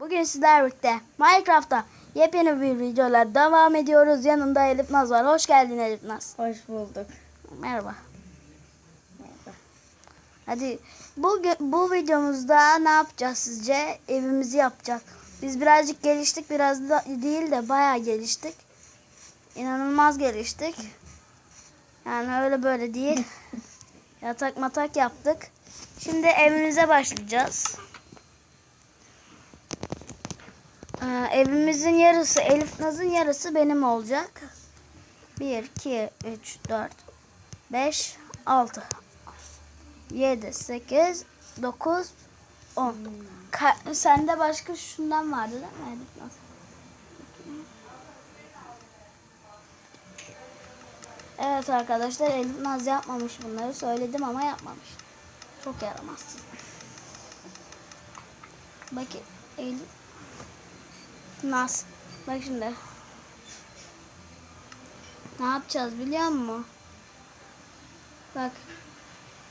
Bugün sizlerle birlikte Minecraft'ta yepyeni bir videolar devam ediyoruz. Yanımda Elif Naz var. Hoş geldin Elif Naz. Hoş bulduk. Merhaba. Merhaba. Hadi bugün bu videomuzda ne yapacağız sizce? Evimizi yapacağız. Biz birazcık geliştik, biraz da değil de bayağı geliştik. İnanılmaz geliştik. Yani öyle böyle değil. Yatak matak yaptık. Şimdi evimize başlayacağız. Ee, evimizin yarısı Elif Naz'ın yarısı benim olacak. 1, 2, 3, 4, 5, 6. 7, 8, 9, 10. Ka- sende başka şundan vardı değil mi Elif Naz? Evet arkadaşlar Elif Naz yapmamış bunları. Söyledim ama yapmamış. Çok yaramazsın. Bak Elif Naz. Bak şimdi. Ne yapacağız biliyor musun? Bak.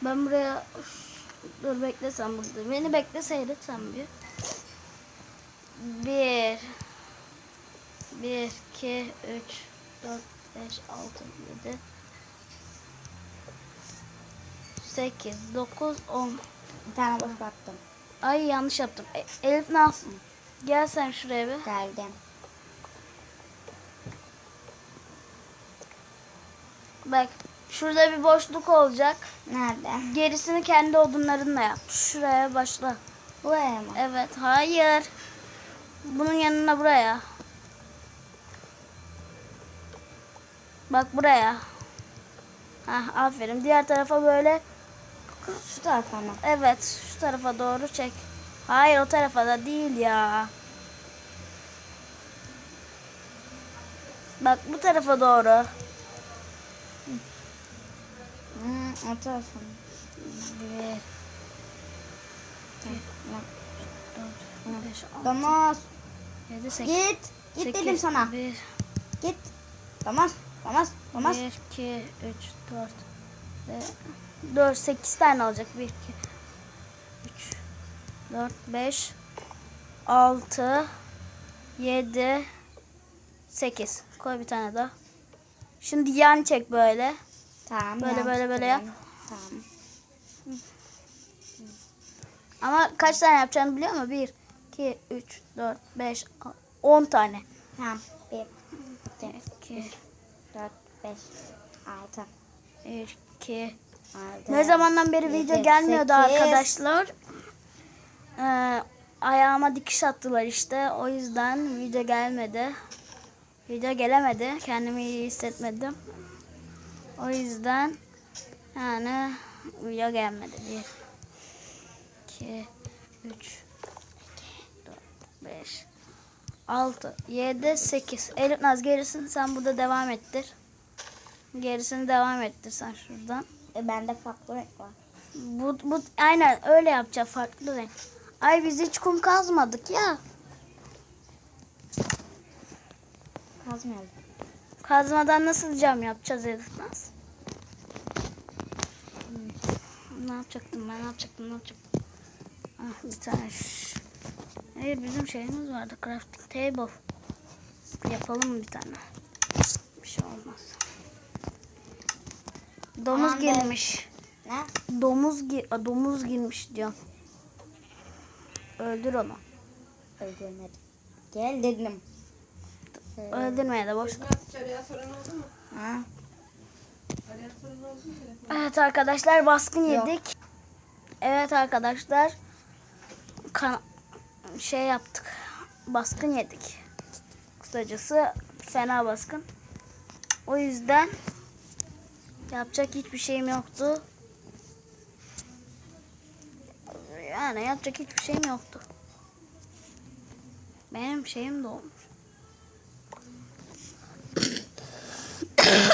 Ben buraya dur bekle sen burada. Beni bekle seyret sen bir. Bir. Bir, iki, üç, dört, beş, altı, yedi. Sekiz, dokuz, on. Bir tane boş baktım. Ay yanlış yaptım. E, Elif nasıl? Gel sen şuraya bir. Geldim. Bak şurada bir boşluk olacak. Nerede? Gerisini kendi odunlarınla yap. Şuraya başla. Buraya mı? Evet, hayır. Bunun yanına buraya. Bak buraya. Hah, aferin. Diğer tarafa böyle. Şu tarafa mı? Evet, şu tarafa doğru çek. Hayır, o tarafa da değil ya. Bak bu tarafa doğru. Hmm, o tarafa altı, Damas. Git. Git dedim sana. Bir, Git. Damas. Damas. Damas. 1, 2, 3, 4, 4, 8 tane olacak. 1, 2, 3, 4, 5, 6, 7, 8. Koy bir tane daha. Şimdi yan çek böyle. Tamam. Böyle, böyle, böyle yap. Tamam. Ama kaç tane yapacağını biliyor musun? 1, 2, 3, 4, 5, 10 tane. Tamam. Bir, 2, dört, beş, altı. 1, 2, altı. Ne zamandan beri Yedi, video gelmiyordu sekiz. arkadaşlar. Ee, ayağıma dikiş attılar işte. O yüzden video gelmedi. Video gelemedi. Kendimi iyi hissetmedim. O yüzden yani video gelmedi. 1 2 3 4 5 6 7 8 Elif Naz gerisini sen burada devam ettir. Gerisini devam ettir sen şuradan. E, bende farklı renk var. Bu, bu aynen öyle yapacağız farklı renk. Ay biz hiç kum kazmadık ya. Kazmayalım. Kazmadan nasıl cam yapacağız Elif Naz? Hmm. Ne yapacaktım ben ne yapacaktım ne yapacaktım? Ah bir tane şş. Hayır bizim şeyimiz vardı crafting table. Yapalım bir tane. Bir şey olmaz. Domuz Aman girmiş. Ne? Domuz gi Aa, domuz girmiş diyorum. Öldür onu. Öldürmedim. Gel dedim. Öldürmeye de boş. Ha? Evet arkadaşlar baskın Yok. yedik. Evet arkadaşlar kan şey yaptık. Baskın yedik. Kısacası fena baskın. O yüzden yapacak hiçbir şeyim yoktu. Yani yapacak hiçbir şeyim yoktu. Benim şeyim de olmuş.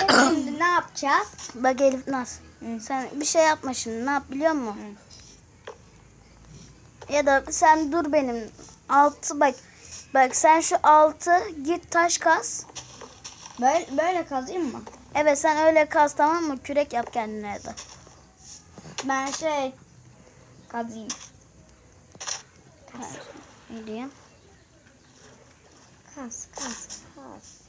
Şimdi ne yapacağız? Bak Elif Naz. Hı. Sen bir şey yapma şimdi. Ne yap biliyor musun? Ya da sen dur benim. Altı bak. Bak sen şu altı git taş kaz. Böyle, böyle kazayım mı? Evet sen öyle kaz tamam mı? Kürek yap kendine de. Ben şey kazayım. Ne diyeyim? Kas kas kas.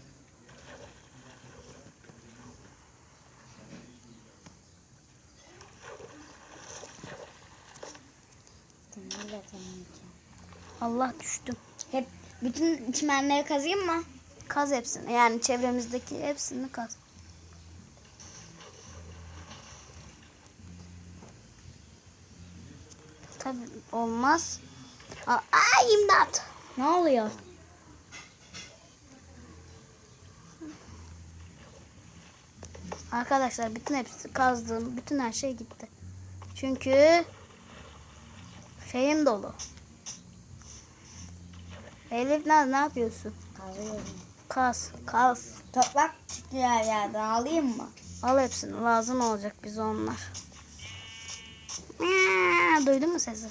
Allah düştüm. Hep bütün çimenleri kazıyım mı? Kaz hepsini. Yani çevremizdeki hepsini kaz. Tabii olmaz. Aa, aa, imdat. Ne oluyor? Arkadaşlar bütün hepsi kazdığım bütün her şey gitti. Çünkü şeyim dolu. Elif ne, ne yapıyorsun? Kazıyorum. Kaz, kaz. Toprak çıkıyor her yerden alayım mı? Al hepsini. Lazım olacak bize onlar. Duydun mu sesi?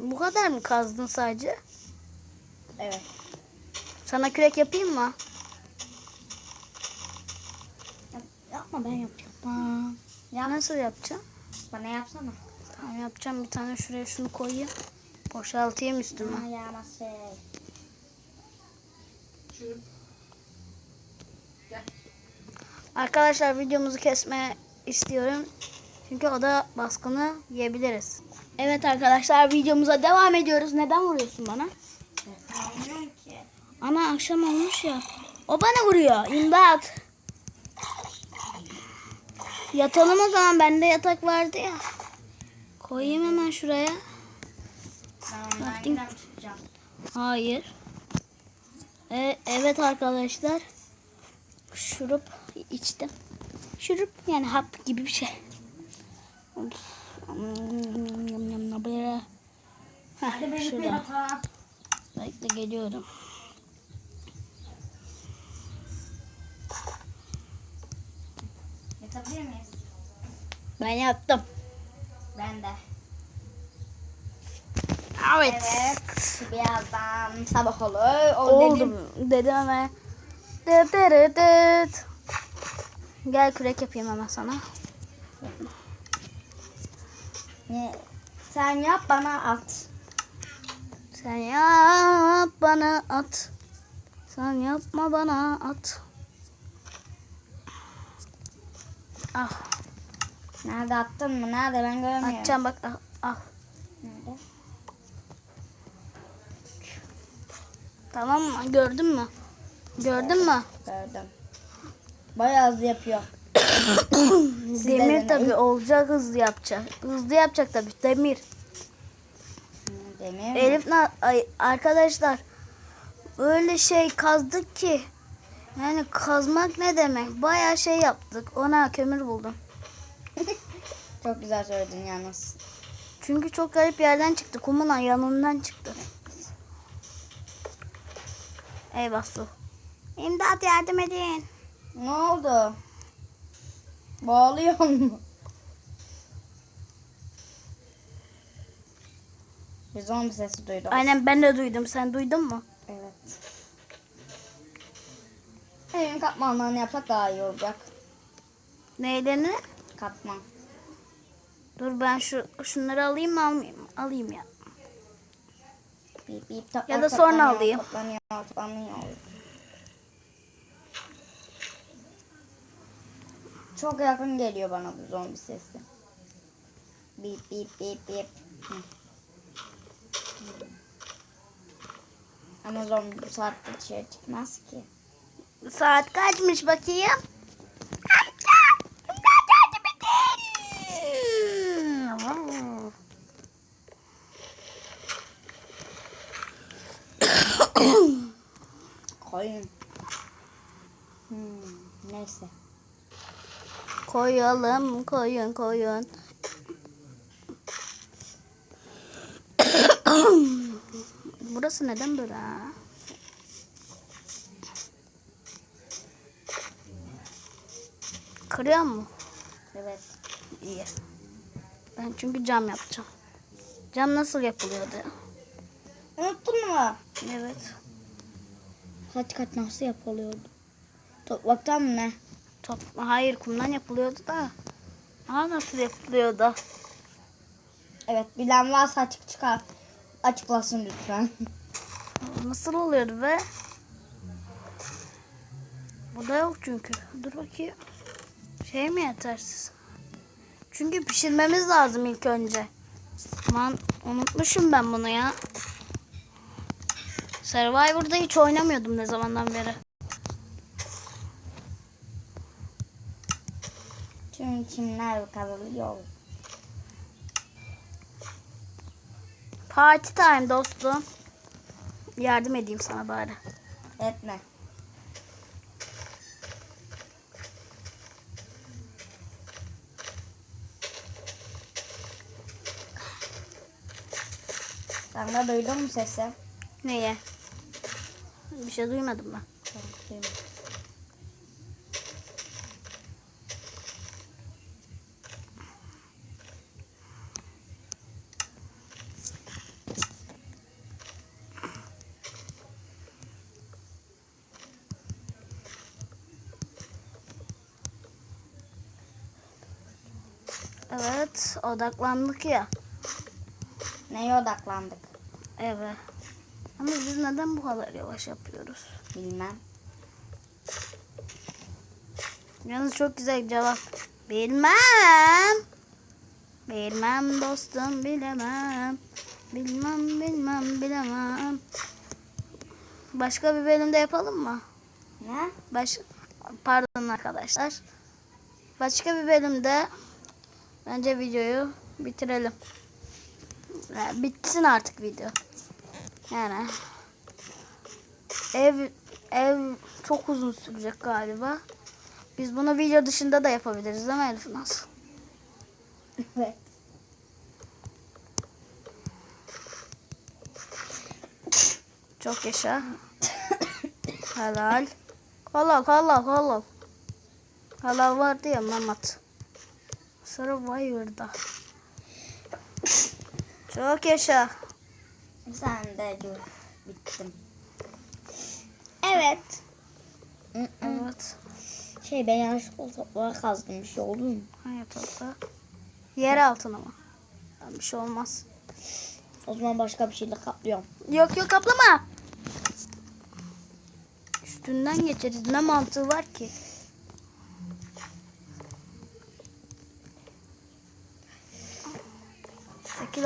Bu kadar mı kazdın sadece? Evet. Sana kürek yapayım mı? Yap- yapma ben yapacağım. Ya nasıl yapacağım? Bana yapsana. Tamam yapacağım. Bir tane şuraya şunu koyayım. Boşaltayım üstüme. Bana yağmaz şey. Şurup. Arkadaşlar videomuzu kesme istiyorum. Çünkü oda baskını yiyebiliriz. Evet arkadaşlar videomuza devam ediyoruz. Neden vuruyorsun bana? Anlamıyorum ki. Ama akşam olmuş ya. O bana vuruyor. İmdat. Yatalım o zaman. Bende yatak vardı ya. Koyayım hemen şuraya. Tamam. Hayır. E, evet arkadaşlar. Şurup içtim. Şurup yani hap gibi bir şey. Böyle. Heh, şurada. Bekle geliyorum. Yatabilir miyiz? Ben yattım. Ben de. Evet. Evet. Birazdan sabah olur. O Oldu dedim. dedim dıt. Gel kürek yapayım hemen sana. Ne? Sen yap bana at. Sen yap bana at. Sen yapma bana at. Ah Nerede attın mı? Nerede ben görmüyorum. atacağım bak ah, ah. Nerede? Tamam mı? Gördün mü? Gördün mü? Gördüm. Bayağı hızlı yapıyor. Demir tabi olacak hızlı yapacak. Hızlı yapacak tabi demir. Demir mi? Elif na ay, arkadaşlar öyle şey kazdık ki yani kazmak ne demek? Bayağı şey yaptık. Ona kömür buldum. Çok güzel söyledin yalnız. Çünkü çok garip yerden çıktı. Kumun yanından çıktı. Eyvah su. İmdat yardım edin. Ne oldu? Bağlıyor mu? Bir zombi sesi duydum. Aynen ben de duydum. Sen duydun mu? Evet. Evin katmanlarını yapsak daha iyi olacak. Neylerini? Katman. Dur ben şu şunları alayım mı almayayım mı? Alayım ya. Bip bip Ya da sonra toplanıyor, alayım. Toplanıyor, toplanıyor. Çok yakın geliyor bana bu zombi sesi. Bip bip bip bip. Hı. Ama zombi bu saatte dışarı çıkmaz ki. Saat kaçmış bakayım? Koyun. Hmm, neyse. Koyalım koyun koyun. Burası neden böyle ha? Kırıyor mu? Evet. İyi. Ben çünkü cam yapacağım. Cam nasıl yapılıyordu? Unuttun mu? Evet. Kaç kat nasıl yapılıyordu? Topraktan mı ne? Top, hayır kumdan yapılıyordu da. Aa nasıl yapılıyordu? Evet bilen varsa açık çıkar. Açıklasın lütfen. Nasıl oluyordu be? Bu da yok çünkü. Dur bakayım. Şey mi yetersiz? Çünkü pişirmemiz lazım ilk önce. Aman unutmuşum ben bunu ya. Survivor'da hiç oynamıyordum ne zamandan beri. Tüm kimler kazanıyor. Party time dostum. Yardım edeyim sana bari. Etme. Sen de duydun mu sesi? Neye? Bir şey duymadım ben. Korkuyum. Evet odaklandık ya. Neye odaklandık? Evet. Ama biz neden bu kadar yavaş yapıyoruz? Bilmem. Yalnız çok güzel cevap. Bilmem. Bilmem dostum bilemem. Bilmem bilmem bilemem. Başka bir bölümde yapalım mı? Ne? Baş Pardon arkadaşlar. Başka bir bölümde bence videoyu bitirelim. Bitsin artık video. Yani ev ev çok uzun sürecek galiba. Biz bunu video dışında da yapabiliriz değil mi Elif Naz? Evet. Çok yaşa. Helal. Halal halal halal. Halal vardı ya Mehmet. Survivor'da. Çok yaşa. Sen de dur. Bittim. Evet. Evet. Şey ben yanlışlıkla toprağa kazdım bir şey oldu mu? Hangi topla? Yer altına mı? Bir şey olmaz. O zaman başka bir şeyle kaplıyorum. Yok yok kaplama. Üstünden geçeriz. Ne mantığı var ki?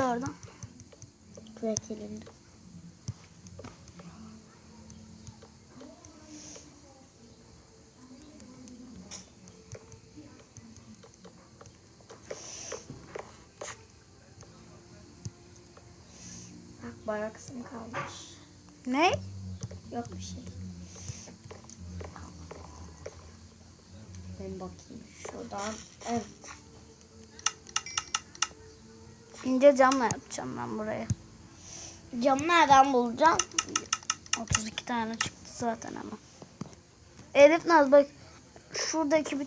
Oradan. Kürek elinde. Bak bayağı kısım kalmış. Ne? Yok bir şey. Ben bakayım şuradan. Evet. İnce camla yapacağım ben buraya. Camı nereden bulacağım? 32 tane çıktı zaten ama. Elif Naz bak şuradaki bir